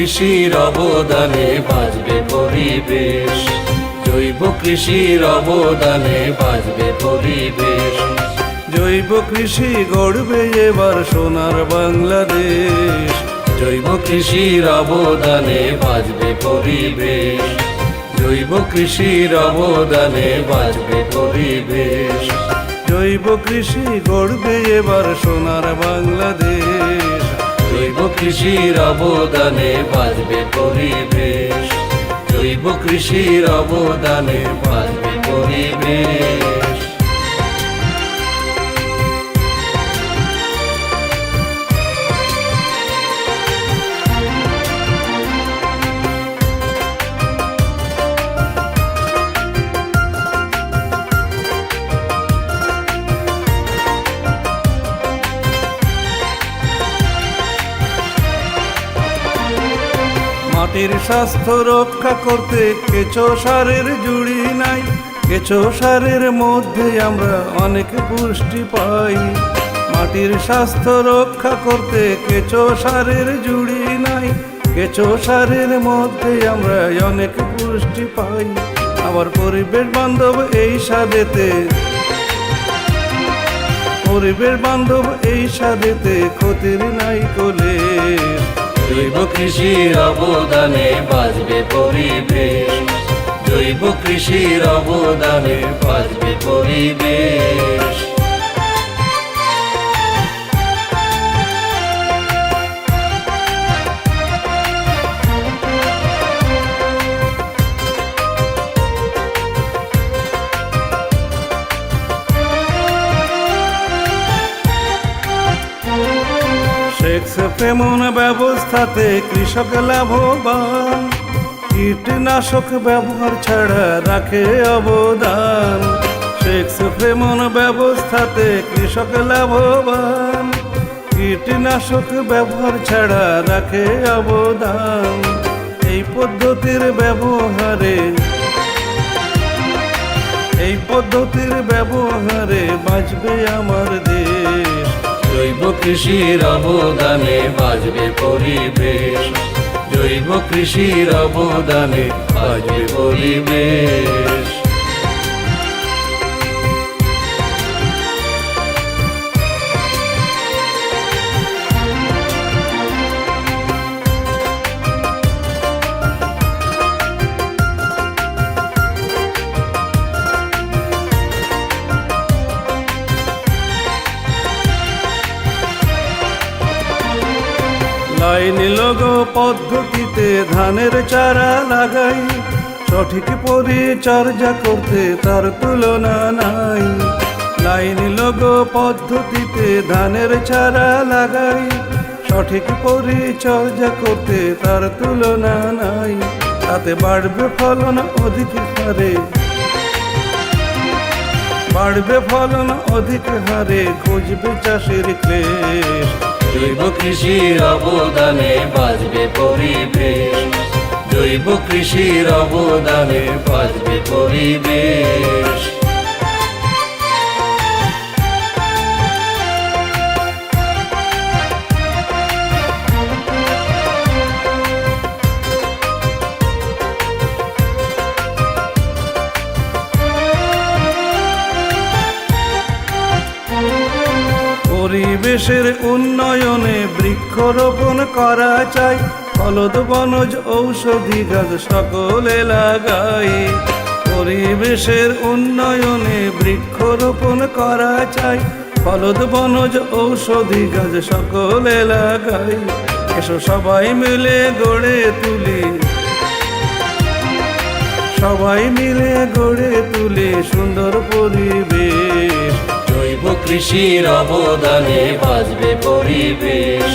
কৃষির অবদানে বাঁচবে পরিবেশ। জৈব কৃষির অবদানে বাঁচবে পরিবেশ। জৈব কৃষি গড়বে এবার সোনার বাংলাদেশ। জৈব কৃষির অবদানে বাঁচবে পরিবেশ। জৈব কৃষির অবদানে বাঁচবে পরিবেশ। জৈব কৃষি গড়বে এবার সোনার বাংলাদেশ। কৃষির অবদানে বাঁচবে পরিবেশ। জৈব কৃষির অবদানে বাঁচবে পরিবেশ। মাটির স্বাস্থ্য রক্ষা করতে কেঁচো সারের জুড়ি নাই। কেঁচো সারের মধ্যে আমরা অনেক পুষ্টি পাই। মাটির স্বাস্থ্য রক্ষা করতে কেঁচো সারের জুড়ি নাই। কেঁচো সারের মধ্যে আমরা অনেক পুষ্টি পাই। আবার পরিবেশ বান্ধব এই সাদেতে, পরিবেশ বান্ধব এই সাদেতে ক্ষতির নাই কোলে। জৈব কৃষির অবদানে বাঁচবে পরিবেশ। জৈব কৃষির অবদানে বাঁচবে পরিবেশ। প্রেমন ব্যবস্থাতে কৃষক লাভবান। কীটনাশক ব্যবহার ছাড়া রাখে অবদান। সেক্স প্রেমন ব্যবস্থাতে কৃষক লাভবান। কীটনাশক ব্যবহার ছাড়া রাখে অবদান। এই পদ্ধতির ব্যবহারে এই পদ্ধতির ব্যবহারে বাঁচবে আমার দেশ। জৈব কৃষির অবদানে বাজবে পরিবেশ। জৈব কৃষির অবদানে বাজবে পরিবেশ। লাইন লগো পদ্ধতিতে ধানের চারা লাগাই। সঠিক পরিচর্যা করতে তার তুলনা নাই। লাইন লগো পদ্ধতিতে ধানের চারা লাগাই। সঠিক পরিচর্যা করতে তার তুলনা নাই। তাতে বাড়বে ফলন অধিক হারে। বাড়বে ফলন অধিক হারে, খুঁজবে চাষের ক্লেশ। জৈব কৃষির অবদানে বাঁচবে পরিবেশ। জৈব কৃষির অবদানে বাঁচবে পরিবেশ। পরিবেশের উন্নয়নে বৃক্ষরোপণ করা চাই। ফলদ, বনজ, ঔষধি গাছ সকলে লাগাই। পরিবেশের উন্নয়নে বৃক্ষরোপণ করা চাই। ফলদ, বনজ, ঔষধি গাছ সকলে লাগাই। এসো সবাই মিলে গড়ে তুলি। সবাই মিলে গড়ে তুলে সুন্দর পরিবেশ। কৃষির অবদানে বাঁচবে পরিবেশ।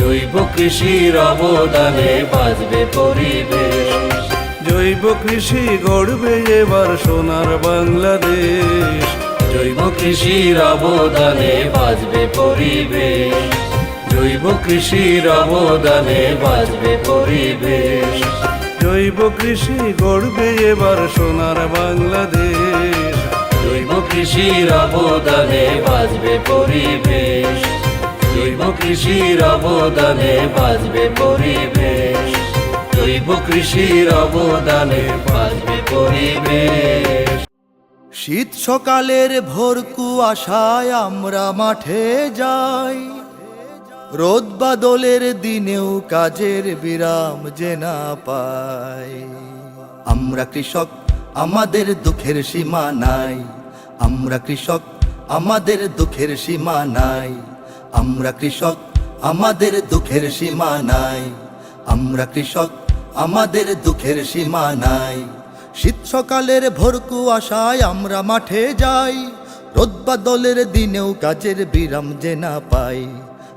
জৈব কৃষির অবদানে বাঁচবে পরিবেশ। জৈব কৃষি গড়বে এবার সোনার বাংলাদেশ। জৈব কৃষির অবদানে বাঁচবে পরিবেশ। জৈব কৃষির অবদানে বাঁচবে পরিবেশ। জৈব কৃষি গড়বে এবার সোনার বাংলাদেশ। জৈব কৃষির অবদানে বাঁচবে পরিবেশ। জৈব কৃষির অবদানে বাঁচবে পরিবেশ। জৈব কৃষির অবদানে বাঁচবে পরিবেশ। শীত সকালের ভোর কুয়াশায় আমরা মাঠে যাই। রোদ বাদলের দিনেও কাজের বিরাম যে না পাই। আমরা কৃষক, আমাদের দুঃখের সীমা নাই। আমরা কৃষক, আমাদের দুঃখের সীমা নাই। আমরা কৃষক, আমাদের দুঃখের সীমা নাই। আমরা কৃষক, আমাদের দুঃখের সীমা নাই। শীত সকালের ভোর কুয়াশায় আমরা মাঠে যাই। রোদ বাদলের দিনেও কাজের বিরাম যে না পাই।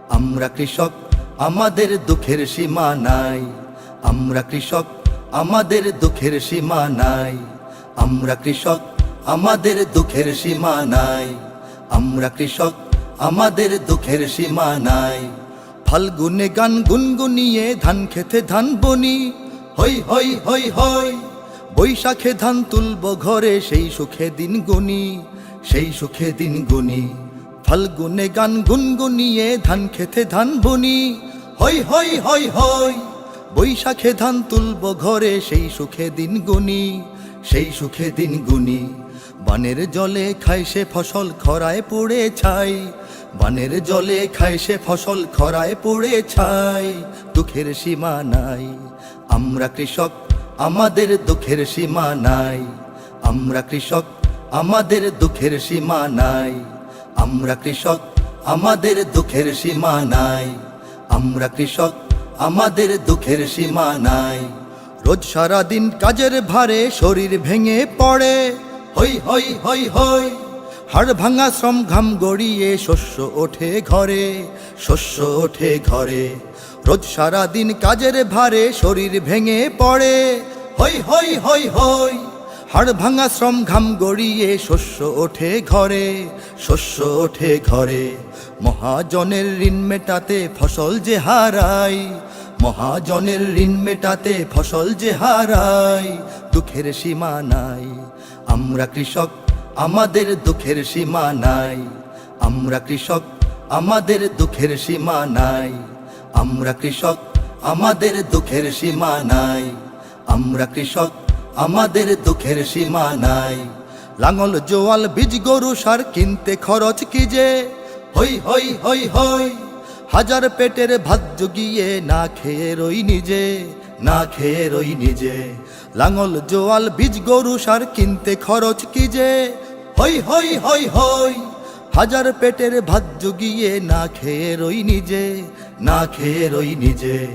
আমরা কৃষক, আমাদের দুঃখের সীমা নাই। আমরা কৃষক, আমাদের দুঃখের সীমা নাই। আমরা কৃষক আমাদের দুঃখের সীমা নাই। আমরা কৃষক, আমাদের দুঃখের সীমা নাই। ফাল্গুনে গান গুনগুনিয়ে ধান খেতে ধান বনি। হই হই হই হই বৈশাখে ধান তুলব ঘরে সেই সুখে দিন গুনি। সেই সুখে দিন গুনি। ফাল্গুনে গান গুনগুনিয়ে ধান খেতে ধান বনি। হই হই হই হই বৈশাখে ধান তুলব ঘরে সেই সুখে দিন গুনি। সেই সুখে দিন গুনি। বানের জলে খায় সে ফসল, খরায় পড়ে ছাই। বানের জলে খায় সে ফসল, খরায় পড়ে ছাই। দুঃখের সীমা নাই। আমরা কৃষক, আমাদের দুঃখের সীমা নাই। আমরা কৃষক, আমাদের দুঃখের সীমা নাই। আমরা কৃষক, আমাদের দুঃখের সীমা নাই। আমরা কৃষক, আমাদের দুঃখের সীমা নাই। রোজ সারা দিন কাজের ভারে শরীর ভেঙে পড়ে। হই হই হই হই। হাড় ভাঙা শ্রম ঘাম গড়িয়ে শস্য ওঠে ঘরে, শস্য ওঠে ঘরে। রোজ সারা দিন কাজের ভারে শরীর ভেঙে পড়ে। হই হই হই হই। হাড় ভাঙা শ্রম ঘাম গড়িয়ে শস্য ওঠে ঘরে, শস্য ওঠে ঘরে। মহাজনের ঋণ মেটাতে ফসল যে হারাই, মহাজনের ঋণ মেটাতে ফসল যে হারাই, দুঃখের সীমা নাই। আমরা কৃষক, আমাদের দুঃখের সীমা নাই। আমরা কৃষক, আমাদের দুঃখের সীমা নাই। আমরা কৃষক, আমাদের দুঃখের সীমা নাই। আমরা কৃষক, আমাদের দুঃখের সীমা নাই। লাঙল, জোয়াল, বীজ, গরু, সার কিনতে খরচ কি যে? হই হই হই হই। হাজার পেটের ভাত জুগিয়ে না খেয়ে রই নিজে। না খেয়ে রই নিজে। লাঙল, জোয়াল, বীজ, গরু, সার কিনতে খরচ কি যে? হই হই হই হই, হাজার পেটের ভাত জুগিয়ে না খেয়ে রই নিজে, না খেয়ে রই নিজে।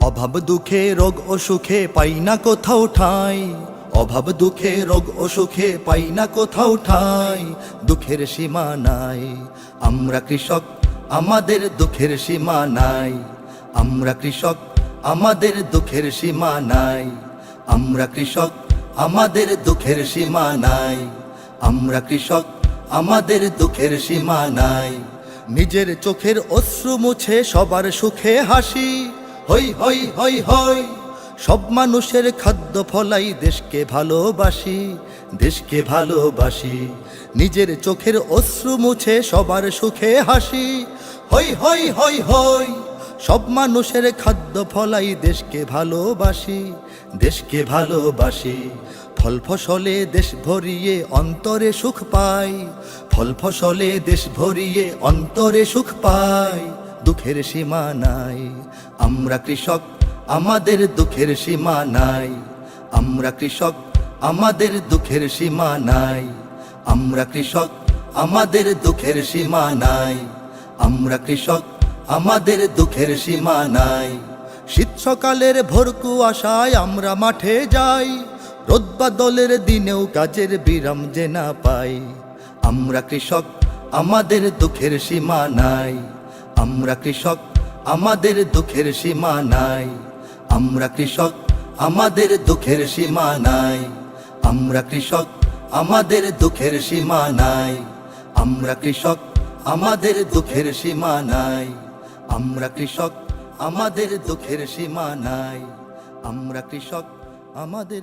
অভাব, দুঃখে, রোগ অসুখে পাই না কোথাও ঠাই। অভাব, দুঃখে, রোগ অসুখে পাই না কোথাও ঠাই। দুঃখের সীমা নাই, আমরা কৃষক, আমাদের দুঃখের সীমা নাই। আমরা কৃষক আমাদের দুঃখের সীমা নাই। আমরা কৃষক, আমাদের দুঃখের সীমা নাই। আমরা কৃষক, আমাদের দুঃখের সীমা নাই। নিজের চোখের অশ্রু মুছে সবার সুখে হাসি। হই হই হই হই। সব মানুষের খাদ্য ফলাই দেশকে ভালোবাসি দেশকে ভালোবাসি। নিজের চোখের অশ্রু মুছে সবার সুখে হাসি। হই হই হই হই। সব মানুষের খাদ্য ফলাই দেশকে ভালোবাসি দেশকে ভালোবাসি। ফল ফসলে দেশ ভরিয়ে অন্তরে সুখ পাই, ফল ফসলে দেশ ভরিয়ে অন্তরে সুখ পাই। দুঃখের সীমা নাই, আমরা কৃষক, আমাদের দুঃখের সীমা নাই। আমরা কৃষক, আমাদের দুঃখের সীমা নাই। আমরা কৃষক, আমাদের দুঃখের সীমা নাই। আমরা কৃষক আমাদের দুঃখের সীমা নাই। শীত সকালের ভোর কুয়াশায় আমরা মাঠে যাই। রোদ বাদলের দিনেও কাজের বিরাম যে না পাই। আমরা কৃষক, আমাদের দুঃখের সীমা নাই। আমরা কৃষক, আমাদের দুঃখের সীমা নাই। আমরা কৃষক, আমাদের দুঃখের সীমা নাই। আমরা কৃষক, আমাদের দুঃখের সীমা নাই। আমরা কৃষক, আমাদের দুঃখের সীমা নাই। আমরা কৃষক আমাদের দুঃখের সীমা নাই। আমরা কৃষক আমাদের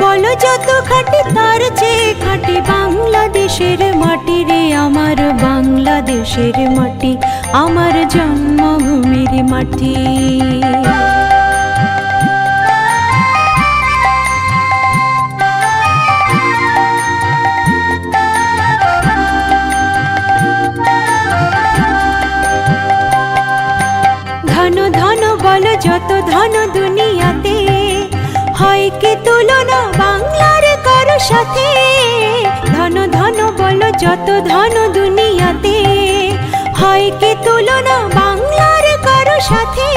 বলো যত খাটি তার চেয়ে খাটি বাংলাদেশের মাটি রে, আমার বাংলাদেশের মাটি, আমার জন্মভূমির মাটি। ধন ধন বল যত ধন দুনিয়াতে, হয় কি তুলনা সাথে। ধন ধন বল, যত ধন দুনিয়াতে। হয় কি তুলনা বাংলার কারও সাথে?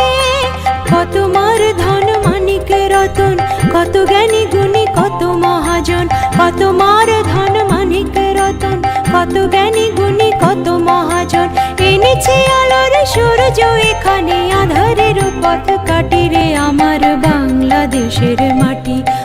কত মার ধন মানিক রতন, কত জ্ঞানী গুণী, কত মহাজন। কত মার ধন মানিক রতন, কত জ্ঞানী গুণী, কত মহাজন। এনেছে আলোর সূর্য, এখানে আধারের পথ কাটি রে আমার বাংলাদেশের মাটি।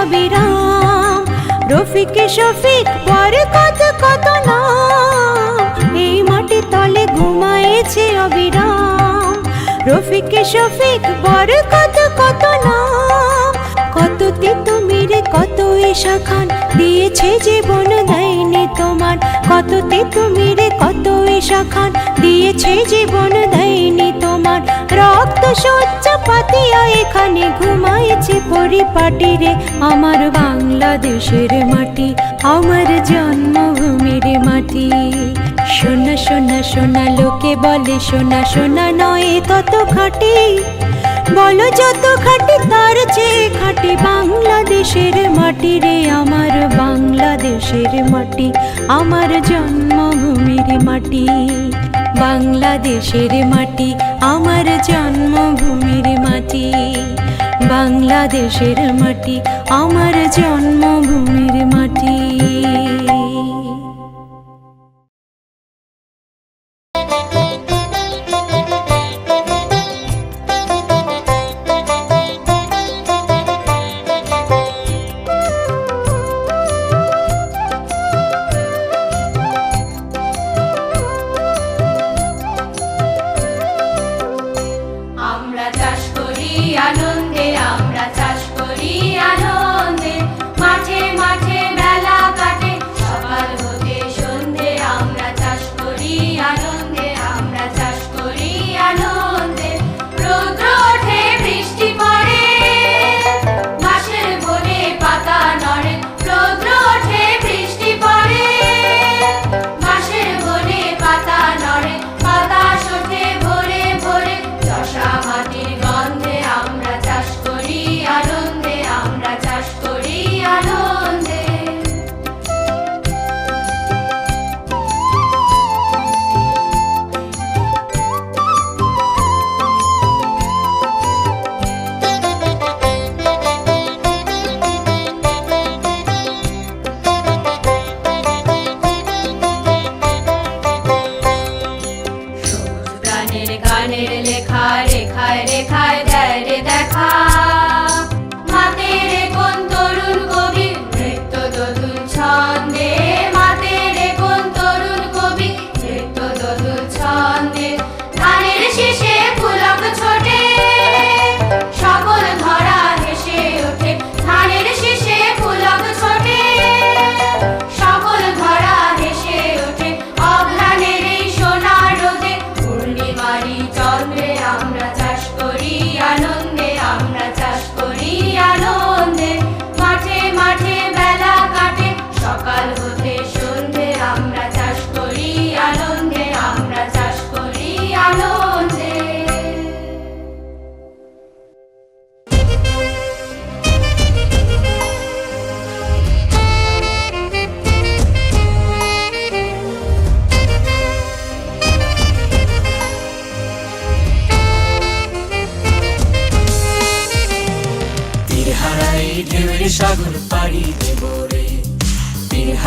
অবিরাম রফিকে শফিক, পরে কত কত নাম। এই মাটি তলে ঘুমাইছে অবিরাম। রফিকে শফিক, পরে কত কত নাম। কত তিতুমির কত ঈশা খান দিয়েছে জীবন, দেয়নি তোমার। কত তিতুমির কত ঈশা খান দিয়েছে জীবন, দেয়নি তোমার। রক্ত সজ্জ পাতিয়া এখানে ঘুমাইছে পরিপাটি রে। আমার বাংলাদেশের মাটি, আমার জন্মভূমির মাটি। সোনা সোনা সোনা লোকে বলে সোনা সোনা নয়, তত খাটি। বলো যত খাটি তার চেয়ে খাটি বাংলাদেশের মাটি রে, আমার বাংলাদেশের মাটি, আমার জন্মভূমির মাটি। বাংলাদেশের মাটি, আমার জন্মভূমির মাটি। বাংলাদেশের মাটি, আমার জন্মভূমির মাটি।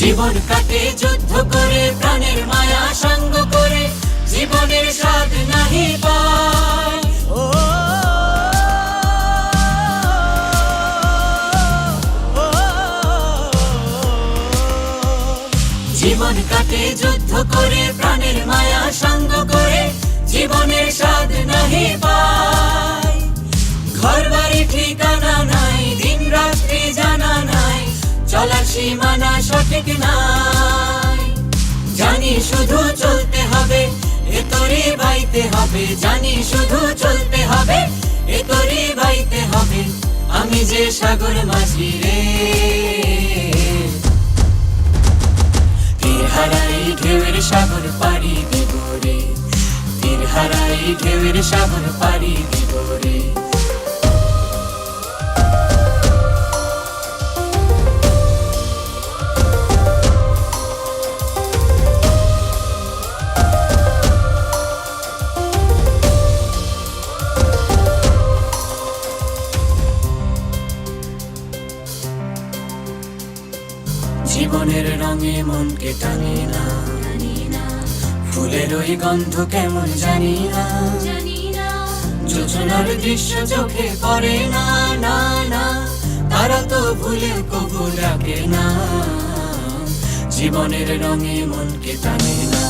জীবন কাটে যুদ্ধ করে প্রাণের মায়া সঙ্গ করে জীবনের স্বাদ নাহি পায় জীবন কাটে যুদ্ধ করে প্রাণের মায়া সঙ্গ করে জীবনের স্বাদ নাহি পায় সীমানা সঠিক নাই। জানি শুধু চলতে হবে, এ তোরে বাইতে হবে। জানি শুধু চলতে হবে, এ তোরে বাইতে হবে। আমি যে সাগর মাঝি রে। তীর হারাই ঢেউয়ের সাগর পাড়ি দেব রে। তীর হারাই ঢেউয়ের সাগর পাড়ি দেব রে। জীবনের রঙে মনকে টানে না। ফুলের ওই গন্ধ কেমন জানি না। যোজনার দৃশ্য চোখে পড়ে না না না। তারা তো ভুলে কবু ডাকে না। জীবনের রঙে মনকে টানে না।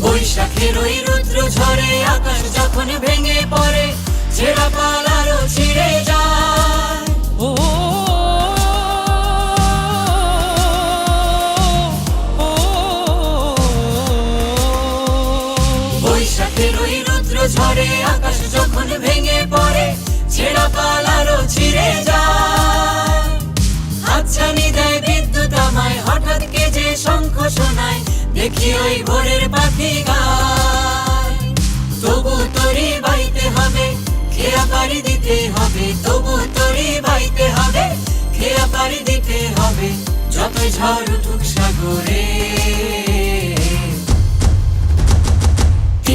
বৈশাখের ওই রুদ্র ঝরে আকাশ যখন ভেঙে পড়ে, ছেঁড়া পাল আরও ছিঁড়ে যায়। বৈশাখের ঝরে আকাশ যখন ভেঙে পড়ে, ছেঁড়া পাল আরও ছিঁড়ে যায়। হাতছানি দেয় বিদ্যুৎ আমায়, হঠাৎ কে যে শঙ্খ শোনায়, দেখি ওই ভোরের পাখি গায়। তবু তরি বাইতে হবে, খেয়া পাড়ি দিতে হবে, তবু তরি বাইতে হবে, খেয়া পাড়ি দিতে হবে, যতই ঝড় উঠুক সাগরে।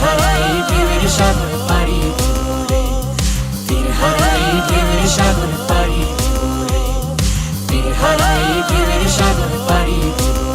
হারাই প্রেমের সাগর পারি তোরে তীর হারাই প্রেমের সাগর পারি তোরে তোরে